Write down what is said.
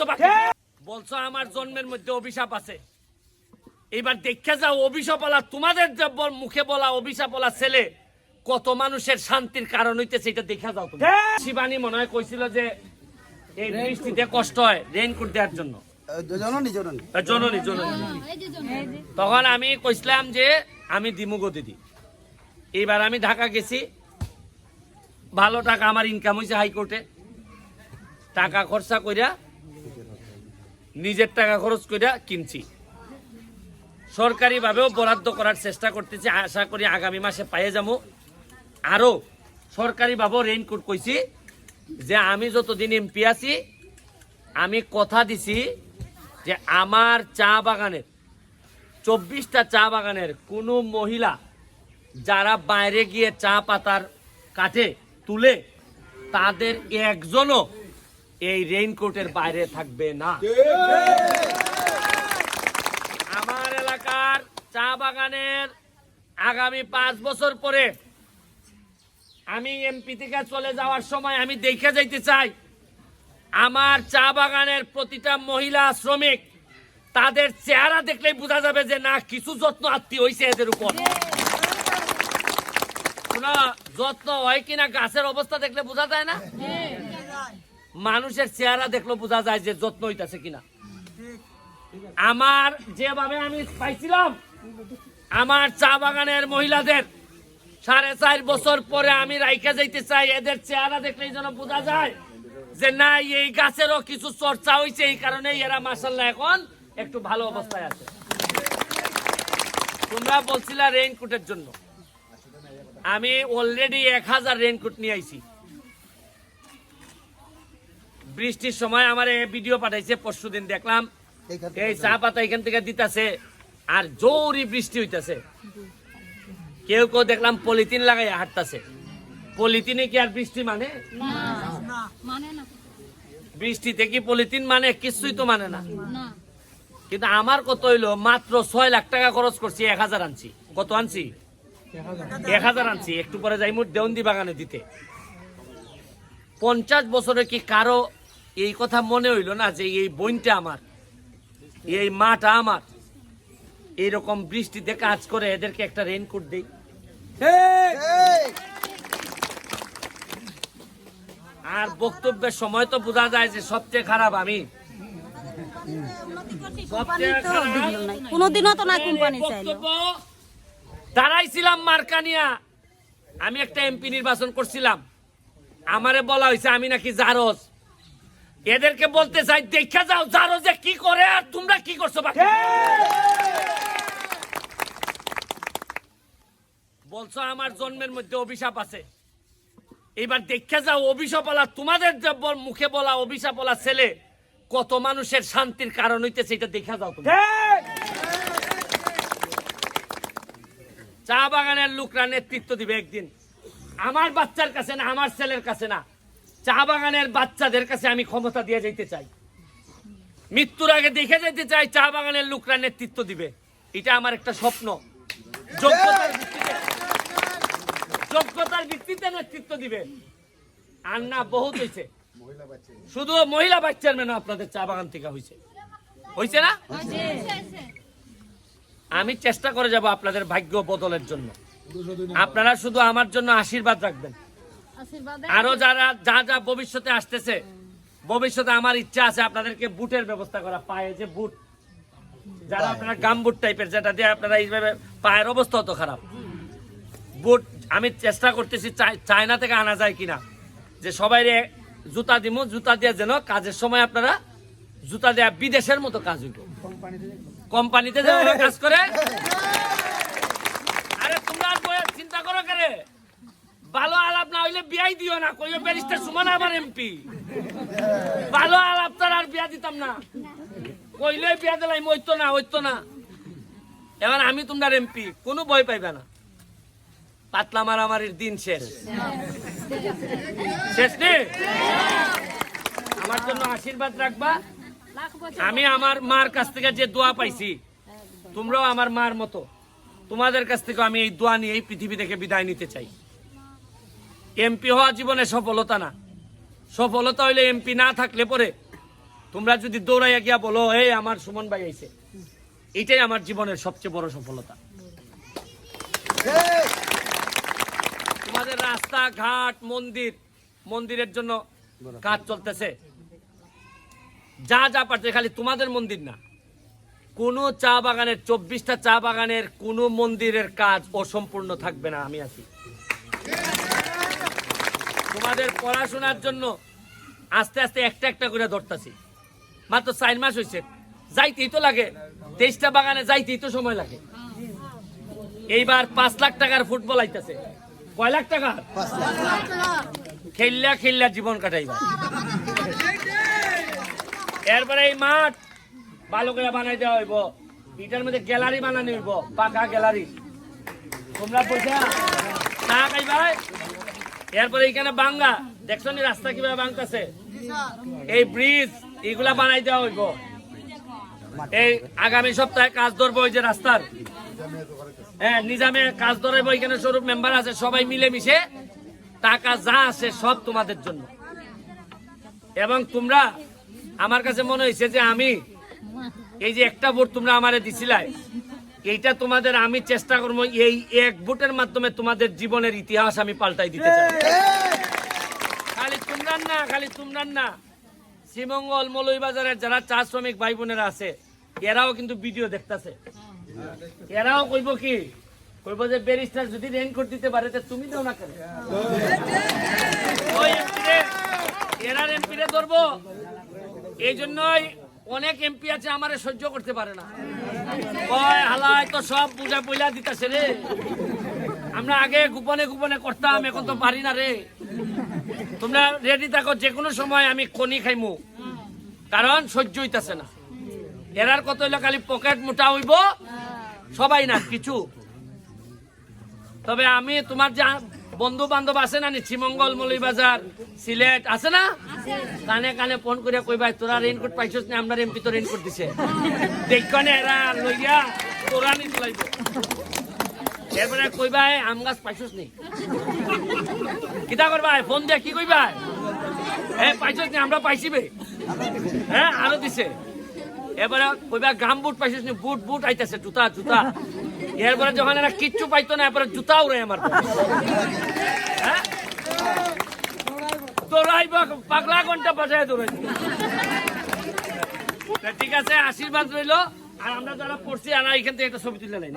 করছ বাকি? বলছো আমার জন্মের মধ্যে অভিশাপ আছে। এবার দেখে যাও অভিশাপলা তোমাদের যে মুখে বলা অভিশাপলা ছেলে কত মানুষের শান্তির কারণ হইতেছে এটা দেখা যাও তুমি। শিবানী মনে হয় কইছিল যে এই বৃষ্টিতে কষ্ট হয় রেইনকোট দেওয়ার জন্য। জননী জননী। জননী জননী। তখন আমি কইছিলাম যে আমি দিমুগো দিদি। এইবার আমি ঢাকা গেছি। ভালো টাকা আমার ইনকাম হয়েছে হাইকোর্টে। টাকা খরচা কইরা নিজের টাকা খরচ কইরা কিনছি। সরকারিভাবেও বরাদ্দ করার চেষ্টা করতেছি, আশা করি আগামী মাসে পাইয়ে যাব আরও সরকারিভাবেও রেইনকোট কইছি যে আমি যতদিন এমপি আছি, আমি কথা দিছি যে আমার চা বাগানের, চব্বিশটা চা বাগানের কোনো মহিলা যারা বাইরে গিয়ে চা পাতার কাটে তুলে, তাদের একজনও এই রেইনকোটের বাইরে থাকবে না। আমার এলাকার চা বাগানের আগামী পাঁচ বছর পরে আমি এমপি থেকে চলে যাওয়ার সময় আমি দেখে যাইতে চাই, আমার চা বাগানের প্রতিটা মহিলা শ্রমিক তাদের চেহারা দেখলেই বোঝা যাবে যে না, কিছু যত্ন আত্মীয় হয়েছে এদের উপর। যত্ন হয় কিনা, গাছের অবস্থা দেখলে বোঝা যায় না? মানুষের চেহারা দেখলে বোঝা যায় যে যত্ন হইতাছে কিনা। আমার যেভাবে আমি পাইছিলাম, আমার চা বাগানের মহিলাদের সাড়ে চার বছর পরে আমি রাইখা যাইতে চাই, এদের চেহারা দেখলেই যেন বোঝা যায় যে না এই গাছেরও কিছু চর্চা হয়েছে এই কারণে এরা মাসাল্লাহ এখন একটু ভালো অবস্থায় আছে। তোমরা বলছিলা রেইনকোটের জন্য। আমি অলরেডি এক হাজার রেইনকোট নিয়ে আইছি। বৃষ্টির সময় আমার ভিডিও পাঠাইছে পরশু দিন দেখলাম এই চা পাতা এখান থেকে দিতাছে আর জোরই বৃষ্টি হইতাছে। কেউ কেউ দেখলাম পলিথিন লাগাই হাঁটতাছে। পলিথিনে কি আর বৃষ্টি মানে? মানে বৃষ্টিতে কি পলিথিন মানে? কিছুই তো মানে না। না। কিন্তু আমার কত হইল মাত্র ছয় লাখ টাকা খরচ করছি এক হাজার আনছি। কত আনছি? এক হাজার আনছি। একটু পরে যাই মোট দেওন্দি বাগানে দিতে। পঞ্চাশ বছরে কি কারও এই কথা মনে হইল না যে এই বইনটা আমার এই মাটা আমার। এইরকম বৃষ্টিতে কাজ করে এদেরকে একটা রেইনকোট দেই। আর বক্তব্যের সময় তো বোঝা যায় যে সবচেয়ে খারাপ আমি। কোনোদিনও তো না কোম্পানি দাঁড়াইছিলাম মার্কানিয়া। আমি একটা এমপি নির্বাচন করছিলাম। আমারে বলা হয়েছে আমি নাকি জারজ। এদেরকে বলতে চাই, দেখা যাও জারজে কি করে আর তোমরা কি করছ বাকি। বলছো আমার জন্মের মধ্যে অভিশাপ আছে। এবার দেখে যাও, অভিশাপলা তোমাদের যে বল- মুখে বলা ছেলে, কত মানুষের শান্তির কারণ হইতেছে এটা দেখা যাও চা বাগানের লোকরা নেতৃত্ব দিবে একদিন। আমার বাচ্চার কাছে না, আমার ছেলের কাছে না। চা বাগানের বাচ্চাদের কাছে আমি ক্ষমতা দিয়ে যেতে চাই। মৃত্যুর আগে দেখে যেতে চাই চা বাগানের লোকরা নেতৃত্ব দিবে। এটা আমার একটা স্বপ্ন। যোগ্যতার ভিত্তিতে যোগ্যতার ভিত্তিতে নেতৃত্ব দিবে। আর না, বহুত হয়েছে শুধু মহিলা বাচ্চার মেনে আপনাদের চা বাগান থেকে হয়েছে হয়েছে না? আমি চেষ্টা করে যাব আপনাদের ভাগ্য বদলের জন্য। আপনারা শুধু আমার জন্য আশীর্বাদ রাখবেন। আরও যারা যা যা ভবিষ্যতে আসতেছে ভবিষ্যতে আমার ইচ্ছা আছে আপনাদেরকে বুটের ব্যবস্থা করা পায়ে যে বুট। যারা আপনারা গাম বুট টাইপের যেটা দিয়ে আপনারা এইভাবে পায়ের অবস্থা অত খারাপ। বুট আমি চেষ্টা করতেছি চায়না থেকে আনা যায় কিনা। যে সবাই জুতা দিব জুতা দিয়ে যেন কাজের সময় আপনারা জুতা দেয়া বিদেশের মতো কাজ হইব। কোম্পানিতে যে কাজ করে। আরে তোমরা চিন্তা করো কেন ভালো আলাপ না হইলে বিয়াই দিও না, কইও ব্যারিস্টার সুমন আমার এমপি। ভালো আলাপ তার আর বিয়া দিতাম না। কইলে বিয়া দিলাই ওইতো না ওইতো না। এবার আমি তোমার এমপি, কোনো ভয় পাইবে না। পাতলা মারামারির দিন শেষ। শেষ নে? আমার জন্য আশীর্বাদ রাখবা। আমি আমার মার কাছ থেকে যে দোয়া পাইছি, তোমরাও আমার মার মতো। তোমাদের কাছ থেকে আমি এই দোয়া নিয়ে এই পৃথিবী থেকে বিদায় নিতে চাই। এমপি হওয়া জীবনে সফলতা না। সফলতা হইলে এমপি না থাকলে পরে তোমরা যদি দৌড়াইয়া গিয়া বলো, এই আমার সুমন ভাই আইছে। এটাই আমার জীবনের সবচেয়ে বড় সফলতা। তোমাদের রাস্তা ঘাট মন্দির, মন্দিরের জন্য কাজ চলতেছে। যা যা পারছে, খালি তোমাদের মন্দির না। কোন চা বাগানের, চব্বিশটা চা বাগানের কোন মন্দিরের কাজ অসম্পূর্ণ থাকবে না, আমি আছি। তোমাদের পড়াশোনার জন্য আস্তে আস্তে একটা একটা করে ধরতাছি। মাত্র চার মাস হয়েছে যাইতেই তো লাগে। তেইশটা বাগানে যাইতেই তো সময় লাগে। এইবার পাঁচ লাখ টাকার ফুটবল আইতাছে। কয় লাখ টাকা? খেললা খেললা জীবন কাটাইবা। এরপরে এই মাঠ ভালো করে বানাই দেওয়া হইব। এটার মধ্যে গ্যালারি বানানো হইব। পাকা গ্যালারি। তোমরা পয়সা না খাইবাই এরপরে এইখানে বাঙ্গা। দেখছ নি রাস্তা কীভাবে বাংতাছে এই ব্রিজ এগুলা বানাই দেওয়া হইব। এই আগামী সপ্তাহে কাজ ধরবো ওই যে রাস্তার। হ্যাঁ নিজামে কাজ ধরাইবো এখানে স্বরূপ মেম্বার আছে, সবাই মিলে মিশে টাকা যা আছে সব তোমাদের জন্য। এবং তোমরা, আমার কাছে মনে হয়েছে যে আমি এই যে একটা ভোট তোমরা আমারে দিছিলাই। এইটা তোমাদের আমি চেষ্টা করব এই এক ভোটের মাধ্যমে তোমাদের জীবনের ইতিহাস আমি পাল্টাই দিতে চাই। খালি তোমরা না খালি তোমরা না। শ্রীমঙ্গল মৌলভীবাজারের যারা চা শ্রমিক ভাই বোনেরা আছে এরাও কিন্তু ভিডিও দেখতাছে। এরাও কইব কি কইব যে ব্যারিস্টার যদি রেনকোট দিতে পারে তা তুমি দাও না কেন? এরার এমপিরে ধরবো। এই জন্যই অনেক এমপি আছে আমারে সহ্য করতে পারে না। কয় হালায় তো সব পূজা পয়লা দিতেছে রে। আমরা আগে গোপনে গোপনে করতাম, এখন তো পারি না রে। তোমরা রেডি থাকো যে কোনো সময় আমি খনি খাইমু। কারণ সহ্য হইতাছে না। এরার কত হইল, খালি পকেট মোটা হইব? সবাই না, কিছু। তবে আমি তোমার যা বন্ধু বান্ধব আছে না নি? শ্রীমঙ্গল মৌলিবাজার সিলেট আছে না? কানে কানে ফোন করে কইবাই তোরা রেইনকোট পাইছস না? আমরা এমপি তো রেইনকোট দিছে। দেখনে এরা লইয়া তোরা নি চলাইব। এরপরে কইবাই আম গাছ পাইছস নি? কিতা করবাই ফোন দিয়ে, কি কইবাই হ্যাঁ পাইছস নি? আমরা পাইছিবে। হ্যাঁ আরও দিছে। এবারে কইবা গাম বুট পাইছিস নি? বুট বুট আইতাছে, জুতা জুতা। এরপরে যখন এরা কিচ্ছু পাইতো না এরপরে জুতাও উড়ে আমার হ্যাঁ? দৌড়াইব পাগলা ঘণ্টা বাজায় তোরাই ঠিক আছে আশীর্বাদ রইল। আর আমরা যারা পড়ছি আর এখান থেকে একটা ছবি তুলে নাই